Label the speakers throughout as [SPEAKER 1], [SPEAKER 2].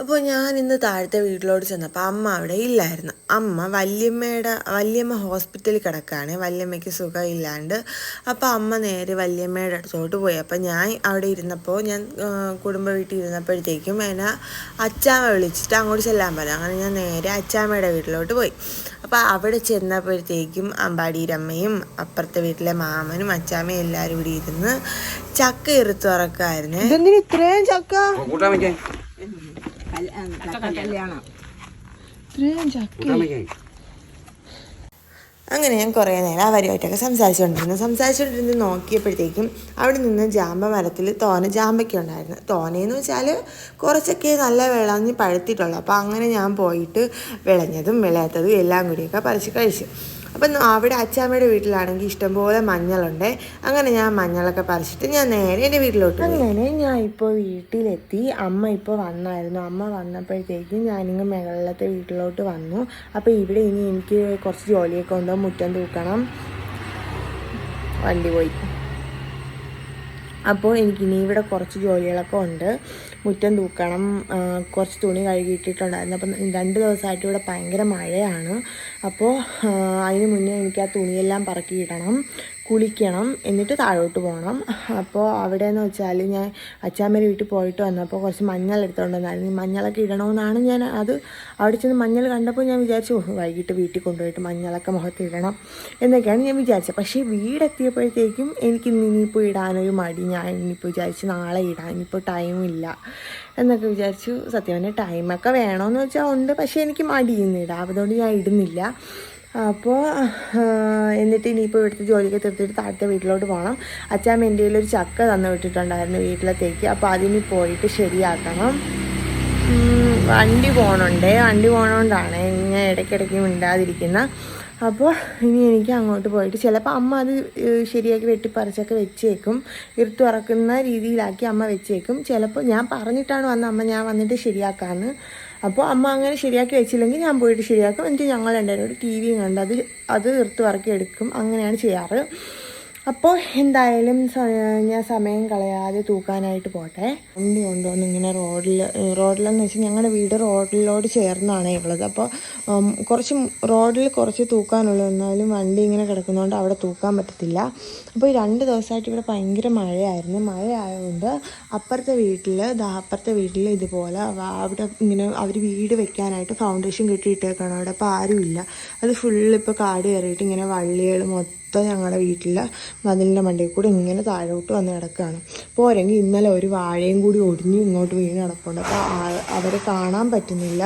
[SPEAKER 1] അപ്പോൾ ഞാൻ ഇന്ന് താഴത്തെ വീട്ടിലോട്ട് ചെന്നപ്പോൾ അമ്മ അവിടെ ഇല്ലായിരുന്നു. അമ്മ വല്യമ്മയുടെ വല്യമ്മ ഹോസ്പിറ്റലിൽ കിടക്കുകയാണ് വല്യമ്മയ്ക്ക് സുഖമില്ലാണ്ട്. അപ്പോൾ അമ്മ നേരെ വല്യമ്മയുടെ അടുത്തോട്ട് പോയി. അപ്പോൾ ഞാൻ അവിടെ ഇരുന്നപ്പോൾ ഞാൻ കുടുംബ വീട്ടിൽ ഇരുന്നപ്പോഴത്തേക്കും എന്നെ അച്ചാമ്മ വിളിച്ചിട്ട് അങ്ങോട്ട് ചെല്ലാൻ പറഞ്ഞു. അങ്ങനെ ഞാൻ നേരെ അച്ചാമ്മയുടെ വീട്ടിലോട്ട് പോയി. അപ്പോൾ അവിടെ ചെന്നപ്പോഴത്തേക്കും അമ്പാടിയിരമ്മയും അപ്പുറത്തെ വീട്ടിലെ മാമനും അച്ചാമ്മയും എല്ലാവരും ഇവിടെ ഇരുന്ന് ചക്ക ഇറുത്ത് തുറക്കായിരുന്നു ഇതെന്തിന് ഇത്രയും ചക്ക?
[SPEAKER 2] കല്യാണം.
[SPEAKER 1] ഇത്രയും ചക്ക.
[SPEAKER 3] കൂട്ടാൻ വയ്ക്കാൻ
[SPEAKER 1] അങ്ങനെ ഞാൻ കുറേ നേരം അവരുമായിട്ടൊക്കെ സംസാരിച്ചുകൊണ്ടിരുന്നു. സംസാരിച്ചുകൊണ്ടിരുന്ന് നോക്കിയപ്പോഴത്തേക്കും അവിടെ നിന്ന് ജാമ്പ മരത്തിൽ തോന ജാമ്പയ്ക്ക ഉണ്ടായിരുന്നു. തോനയെന്ന് വെച്ചാൽ കുറച്ചൊക്കെ നല്ല വിളഞ്ഞ് പഴുത്തിട്ടുള്ളൂ. അപ്പോൾ അങ്ങനെ ഞാൻ പോയിട്ട് വിളഞ്ഞതും വിളയാത്തതും എല്ലാം കൂടിയൊക്കെ പറിച്ച് കഴിച്ചു. അപ്പം അവിടെ അച്ചാമ്മയുടെ വീട്ടിലാണെങ്കിൽ ഇഷ്ടംപോലെ മഞ്ഞളുണ്ട്. അങ്ങനെ ഞാൻ മഞ്ഞളൊക്കെ പറിച്ചിട്ട് ഞാൻ നേരെ എന്റെ വീട്ടിലോട്ട് അങ്ങനെ ഞാൻ ഇപ്പോൾ വീട്ടിലെത്തി. അമ്മ ഇപ്പോൾ വന്നായിരുന്നു. അമ്മ വന്നപ്പോഴത്തേക്കും ഞാനിങ്ങ് മുകളിലത്തെ വീട്ടിലോട്ട് വന്നു. അപ്പോൾ ഇവിടെ ഇനി എനിക്ക് കുറച്ച് ജോലിയൊക്കെ ഉണ്ടോ? മുറ്റം തൂക്കണം. വണ്ടി പോയി. അപ്പോൾ എനിക്കിനി ഇവിടെ കുറച്ച് ജോലികളൊക്കെ ഉണ്ട്. മുറ്റം തൂക്കണം കുറച്ച് തുണി കഴുകിയിട്ടിട്ടുണ്ടായിരുന്നു അപ്പം രണ്ട് ദിവസമായിട്ട് ഇവിടെ ഭയങ്കര മഴയാണ്. അപ്പോൾ അതിന് മുന്നേ എനിക്ക് ആ തുണിയെല്ലാം പറക്കിയിടണം കുളിക്കണം എന്നിട്ട് താഴോട്ട് പോകണം. അപ്പോൾ അവിടെ എന്ന് വെച്ചാൽ ഞാൻ അച്ചാമ്മേരെ വീട്ടിൽ പോയിട്ട് വന്നപ്പോൾ കുറച്ച് മഞ്ഞൾ എടുത്തുകൊണ്ട് വന്നായിരുന്നു ഈ മഞ്ഞളൊക്കെ ഇടണമെന്നാണ് ഞാൻ അത് അവിടെ ചെന്ന് മഞ്ഞൾ കണ്ടപ്പോൾ ഞാൻ വിചാരിച്ചു വൈകിട്ട് വീട്ടിൽ കൊണ്ടുപോയിട്ട് മഞ്ഞളൊക്കെ മുഖത്ത് ഇടണം എന്നൊക്കെയാണ് ഞാൻ വിചാരിച്ചത്. പക്ഷേ വീടെത്തിയപ്പോഴത്തേക്കും എനിക്ക് ഇനിയിപ്പോൾ ഇടാനൊരു മടി. ഞാൻ ഇനിയിപ്പോൾ വിചാരിച്ചു നാളെ ഇടാൻ ഇനിയിപ്പോൾ ടൈമില്ല എന്നൊക്കെ വിചാരിച്ചു. സത്യം പറഞ്ഞാൽ ടൈമൊക്കെ വേണമെന്ന് വെച്ചാൽ ഉണ്ട് പക്ഷേ എനിക്ക് മടിയുന്നിടാം അതുകൊണ്ട് ഞാൻ ഇടുന്നില്ല. അപ്പോൾ എന്നിട്ട് ഇനിയിപ്പോൾ ഇവിടുത്തെ ജോലിക്ക് തീർത്തിട്ട് താഴത്തെ വീട്ടിലോട്ട് പോകണം അച്ഛൻ എന്റെ ഒരു ചക്ക തന്നു വിട്ടിട്ടുണ്ടായിരുന്നു വീട്ടിലത്തേക്ക്. അപ്പോൾ അതിന് പോയിട്ട് ശരിയാക്കണം. വണ്ടി പോകണുണ്ടേ വണ്ടി പോകണോണ്ടാണ് ഇങ്ങനെ ഇടയ്ക്കിടയ്ക്ക് മിണ്ടാതിരിക്കുന്ന. അപ്പോൾ ഇനി എനിക്ക് അങ്ങോട്ട് പോയിട്ട് ചിലപ്പോൾ അമ്മ അത് ശരിയാക്കി വെട്ടിപ്പറിച്ചൊക്കെ വെച്ചേക്കും. ഇരുത്ത് ഇറക്കുന്ന രീതിയിലാക്കി അമ്മ വെച്ചേക്കും. ചിലപ്പോൾ ഞാൻ പറഞ്ഞിട്ടാണ് വന്ന അമ്മ ഞാൻ വന്നിട്ട് ശരിയാക്കാമെന്ന് അപ്പോൾ അമ്മ അങ്ങനെ ശരിയാക്കി വെച്ചില്ലെങ്കിൽ ഞാൻ പോയിട്ട് ശരിയാക്കും. എന്നിട്ട് ഞങ്ങൾ രണ്ടുപേരും ടി വിയും കണ്ട് അത് അത് ഇറുത്ത് പറക്കി എടുക്കും. അങ്ങനെയാണ് ചെയ്യാറ്. അപ്പോൾ എന്തായാലും ഞാൻ സമയം കളയാതെ തൂക്കാനായിട്ട് പോട്ടെ. വണ്ടി കൊണ്ടുവന്ന് ഇങ്ങനെ റോഡിൽ റോഡിലെന്ന് വെച്ചാൽ ഞങ്ങളുടെ വീട് റോഡിലോട് ചേർന്നാണ് ഉള്ളത്. അപ്പോൾ കുറച്ച് റോഡിൽ കുറച്ച് തൂക്കാനുള്ളൂ. എന്നാലും വണ്ടി ഇങ്ങനെ കിടക്കുന്നതുകൊണ്ട് അവിടെ തൂക്കാൻ പറ്റത്തില്ല. അപ്പോൾ ഈ രണ്ട് ദിവസമായിട്ട് ഇവിടെ ഭയങ്കര മഴയായിരുന്നു. മഴ ആയതുകൊണ്ട് അപ്പുറത്തെ വീട്ടിൽ അപ്പുറത്തെ വീട്ടിൽ ഇതുപോലെ അവിടെ ഇങ്ങനെ അവർ വീട് വെക്കാനായിട്ട് ഫൗണ്ടേഷൻ കെട്ടിയിട്ടേക്കാണ്. അവിടെ അപ്പോൾ ആരുമില്ല. അത് ഫുള്ള് ഇപ്പോൾ കാട് കയറിയിട്ട് ഇങ്ങനെ വള്ളികൾ മൊത്തം ഞങ്ങളുടെ വീട്ടിലെ മതിലിന്റെ മണ്ടയിൽ കൂടി ഇങ്ങനെ താഴോട്ട് വന്ന് കിടക്കുകയാണ് പോരെങ്കിൽ ഇന്നലെ ഒരു വാഴയും കൂടി ഒടിഞ്ഞ് ഇങ്ങോട്ട് വീണ് കിടപ്പുണ്ട്. അപ്പോൾ അവരെ കാണാൻ പറ്റുന്നില്ല.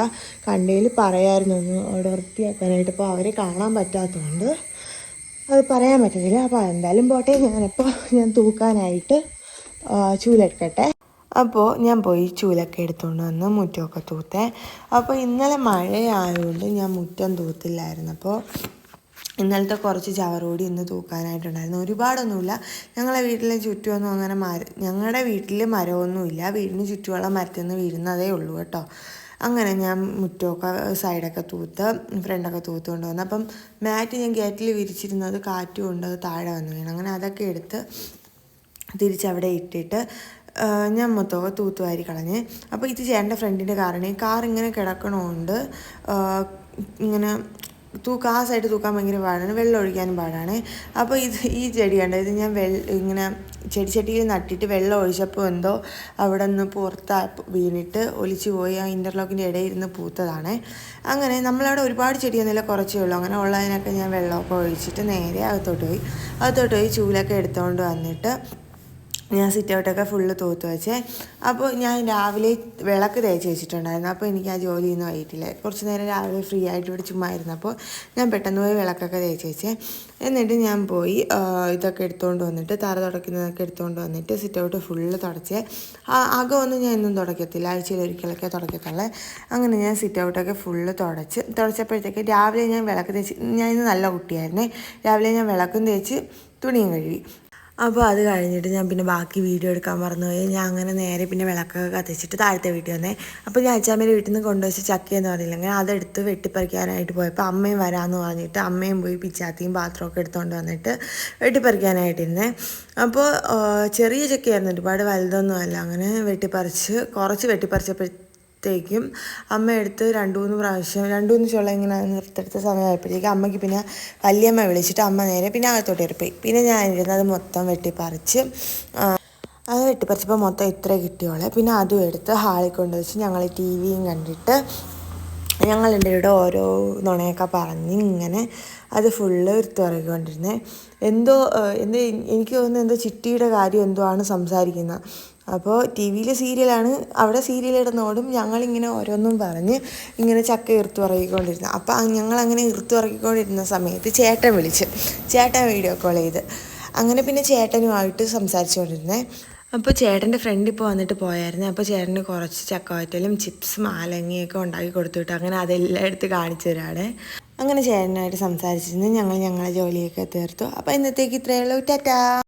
[SPEAKER 1] കണ്ടതിൽ പറയായിരുന്നു ഒന്ന് അവിടെ വൃത്തിയാക്കാനായിട്ട്. അപ്പോൾ അവരെ കാണാൻ പറ്റാത്തതുകൊണ്ട് അത് പറയാൻ പറ്റുന്നില്ല അപ്പോൾ എന്തായാലും പോട്ടെ. ഞാനിപ്പോൾ ഞാൻ തൂക്കാനായിട്ട് ചൂലെടുക്കട്ടെ. അപ്പോൾ ഞാൻ പോയി ചൂലൊക്കെ എടുത്തുകൊണ്ട് വന്ന് മുറ്റമൊക്കെ തൂത്തേ. അപ്പോൾ ഇന്നലെ മഴയായതുകൊണ്ട് ഞാൻ മുറ്റം തൂത്തില്ലായിരുന്നു. അപ്പോൾ ഇന്നലത്തെ കുറച്ച് ചവറുകൂടി ഇന്ന് തൂക്കാനായിട്ടുണ്ടായിരുന്നു. ഒരുപാടൊന്നുമില്ല. ഞങ്ങളെ വീട്ടിലെ ചുറ്റുമൊന്നും അങ്ങനെ മര ഞങ്ങളുടെ വീട്ടിൽ മരമൊന്നുമില്ല. വീടിന് ചുറ്റുമുള്ള മരത്തിൽ നിന്ന് വീഴുന്നതേ ഉള്ളൂ കേട്ടോ. അങ്ങനെ ഞാൻ മുറ്റമൊക്കെ സൈഡൊക്കെ തൂത്ത് ഫ്രണ്ടൊക്കെ തൂത്ത് കൊണ്ടുവന്നു അപ്പം മാറ്റ് ഞാൻ ഗേറ്റിൽ വിരിച്ചിരുന്നത് കാറ്റ് കൊണ്ട് അത് താഴെ വന്നു വീണു. അങ്ങനെ അതൊക്കെ എടുത്ത് തിരിച്ചവിടെ ഇട്ടിട്ട് ഞാൻ മൊത്തമൊക്കെ തൂത്തുവാരി കളഞ്ഞ്. അപ്പോൾ ഇത് ചേട്ടന്റെ ഫ്രണ്ടിന്റെ കാറാണ്. ഈ കാർ ഇങ്ങനെ കിടക്കണമുണ്ട് ഇങ്ങനെ തൂക്ക ആ സൈഡ് തൂക്കാൻ ഭയങ്കര പാടാണ്. വെള്ളം ഒഴിക്കാനും പാടാണ്. അപ്പോൾ ഇത് ഈ ചെടി കണ്ട? ഇത് ഞാൻ വെള്ള ഇങ്ങനെ ചെടിയിൽ നട്ടിട്ട് വെള്ളം ഒഴിച്ചപ്പോൾ എന്തോ അവിടെ നിന്ന് പുറത്ത് വീണിട്ട് ഒലിച്ചു പോയി ആ ഇന്റർലോക്കിന്റെ ഇടയിൽ ഇരുന്ന് പൂത്തതാണ്. അങ്ങനെ നമ്മളവിടെ ഒരുപാട് ചെടിയൊന്നുമില്ല കുറച്ചേ ഉള്ളൂ. അങ്ങനെ ഉള്ളതിനൊക്കെ ഞാൻ വെള്ളമൊക്കെ ഒഴിച്ചിട്ട് നേരെ അകത്തോട്ട് പോയി. അകത്തോട്ട് പോയി ചൂലൊക്കെ എടുത്തുകൊണ്ട് വന്നിട്ട് ഞാൻ സിറ്റ് ഔട്ടൊക്കെ ഫുള്ള് തൂത്ത് വെച്ചേ. അപ്പോൾ ഞാൻ രാവിലെ വിളക്ക് തേച്ച് വെച്ചിട്ടുണ്ടായിരുന്നു. അപ്പോൾ എനിക്ക് ആ ജോലി ഒന്നും ആയിട്ടില്ല. കുറച്ച് നേരം രാവിലെ ഫ്രീ ആയിട്ട് ഇവിടെ ചുമ്മാ ഇരുന്നപ്പോൾ ഞാൻ പെട്ടെന്ന് പോയി വിളക്കൊക്കെ തേച്ച് വെച്ചേ. എന്നിട്ട് ഞാൻ പോയി ഇതൊക്കെ എടുത്തുകൊണ്ട് വന്നിട്ട് തറ തുടയ്ക്കുന്നതൊക്കെ എടുത്തുകൊണ്ട് വന്നിട്ട് സിറ്റ് ഔട്ട് ഫുള്ള് തുടച്ചേ. ഒന്നും ഞാൻ ഇന്നും തുടയ്ക്കത്തില്ല ആഴ്ചയിൽ ഒരിക്കലൊക്കെ തുടയ്ക്കത്തുള്ളേ അങ്ങനെ ഞാൻ സിറ്റ് ഔട്ടൊക്കെ ഫുള്ള് തുടച്ച്. തുടച്ചപ്പോഴത്തേക്ക് രാവിലെ ഞാൻ വിളക്ക് തേച്ച് ഞാൻ ഇന്ന് നല്ല കുട്ടിയായിരുന്നേ. രാവിലെ ഞാൻ വിളക്കും തേച്ച് തുണിയും കഴുകി. അപ്പോൾ അത് കഴിഞ്ഞിട്ട് ഞാൻ പിന്നെ ബാക്കി വീഡിയോ എടുക്കാൻ മറന്നുപോയി. ഞാൻ അങ്ങനെ നേരെ പിന്നെ വിളക്കൊക്കെ കത്തിച്ചിട്ട് താഴത്തെ വീട്ടിൽ വന്നേ. അപ്പോൾ ഞാൻ അച്ചാമ്മയുടെ വീട്ടിൽ നിന്ന് കൊണ്ടുവച്ച് ചക്കയെന്ന് പറഞ്ഞില്ല അങ്ങനെ അതെടുത്ത് വെട്ടിപ്പറിക്കാനായിട്ട് പോയപ്പോൾ അമ്മയും വരാമെന്ന് പറഞ്ഞിട്ട് അമ്മയും പോയി പിച്ചാത്തിയും പാത്രമൊക്കെ എടുത്തുകൊണ്ട് വന്നിട്ട് വെട്ടിപ്പറിക്കാനായിട്ടിരുന്നേ. അപ്പോൾ ചെറിയ ചക്കയായിരുന്നു. ഒരുപാട് വലുതൊന്നും അല്ല. അങ്ങനെ വെട്ടിപ്പറിച്ച് കുറച്ച് വെട്ടിപ്പറിച്ചപ്പോഴത്തേക്കും അമ്മ എടുത്ത് രണ്ട് മൂന്ന് പ്രാവശ്യം രണ്ട് മൂന്ന് ചുള ഇങ്ങനെ നിർത്തെടുത്ത സമയമായപ്പോഴത്തേക്കും അമ്മയ്ക്ക് പിന്നെ വലിയമ്മ വിളിച്ചിട്ട് അമ്മ നേരെ പിന്നെ അകത്തോട്ട് പോയി. പിന്നെ ഞാൻ ഇരുന്നത് മൊത്തം വെട്ടിപ്പറിച്ച് അത് വെട്ടിപ്പറിച്ചപ്പോൾ മൊത്തം ഇത്ര കിട്ടിയോളെ പിന്നെ അതും എടുത്ത് ഹാളിൽ കൊണ്ടുവച്ച് ഞങ്ങൾ ടി വിയും കണ്ടിട്ട് എന്റെ ഇവിടെ ഓരോ നുണയൊക്കെ പറഞ്ഞ് ഇങ്ങനെ അത് ഫുള്ള് എടുത്ത് പറയുകൊണ്ടിരുന്നത് എന്തോ എന്ത് എനിക്ക് തോന്നുന്നു എന്തോ ചിട്ടിയുടെ കാര്യം എന്തോ ആണ് സംസാരിക്കുന്നത്. അപ്പോൾ ടി വിയിൽ സീരിയലാണ്. അവിടെ സീരിയൽ ഇടുന്നോടും ഞങ്ങളിങ്ങനെ ഓരോന്നും പറഞ്ഞ് ഇങ്ങനെ ചക്ക ഇറുത്തു പറയിക്കൊണ്ടിരുന്നു. അപ്പോൾ ഞങ്ങളങ്ങനെ ഇറുത്തു പറയിക്കൊണ്ടിരുന്ന സമയത്ത് ചേട്ടൻ വിളിച്ച്. ചേട്ടൻ വീഡിയോ കോൾ ചെയ്ത്. അങ്ങനെ പിന്നെ ചേട്ടനുമായിട്ട് സംസാരിച്ചുകൊണ്ടിരുന്നേ. അപ്പോൾ ചേട്ടന്റെ ഫ്രണ്ട് ഇപ്പോൾ വന്നിട്ട് പോയായിരുന്നു. അപ്പോൾ ചേട്ടന് കുറച്ച് ചക്കവറ്റലും ചിപ്സും ആലങ്ങയൊക്കെ ഉണ്ടാക്കി കൊടുത്തു വിട്ടു അങ്ങനെ അതെല്ലാം എടുത്ത് കാണിച്ചു തരാണ്. അങ്ങനെ ചേട്ടനായിട്ട് സംസാരിച്ചിരുന്നു. ഞങ്ങൾ ഞങ്ങളെ ജോലിയൊക്കെ തീർത്തു. അപ്പോൾ ഇന്നത്തേക്ക് ഇത്രയേ ഉള്ളൂ. ടാറ്റാ.